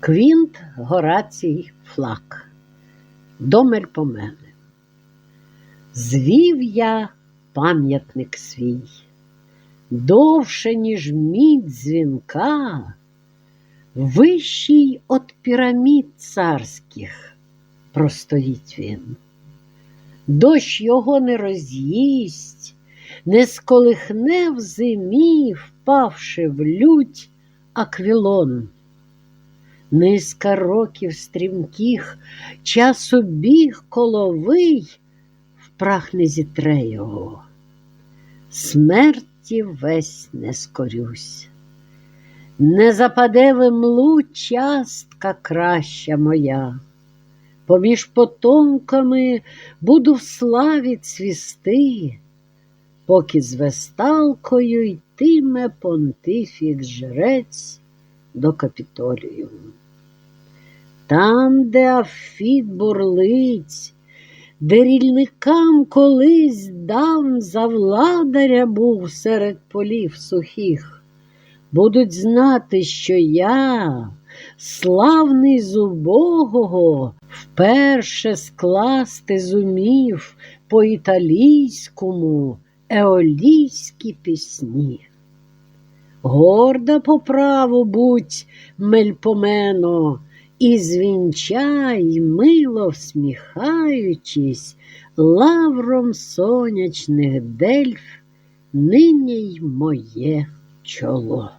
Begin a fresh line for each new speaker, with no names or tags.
Квінт Горацій Флак. До Мельпомени. Звів я пам'ятник свій, довше, ніж мідь дзвінка, вищий от пірамід царських простоїть він. Дощ його не роз'їсть, не сколихне в зимі, впавши в лють аквілон. Низка років стрімких, часу біг коловий, в прах не зітре його. Смерті весь не скорюсь, не западе в млу частка краща моя. Поміж потомками буду в славі цвісти, поки з весталкою йтиме понтифік жрець до капітолію. Там, де Афіт бурлиць, де рільникам колись дам за владаря був серед полів сухих, будуть знати, що я, славний з убогого, вперше скласти зумів по італійському еолійські пісні. Горда по праву будь, мельпомено, і звінчай, мило всміхаючись, лавром сонячних дельф нині й моє чоло.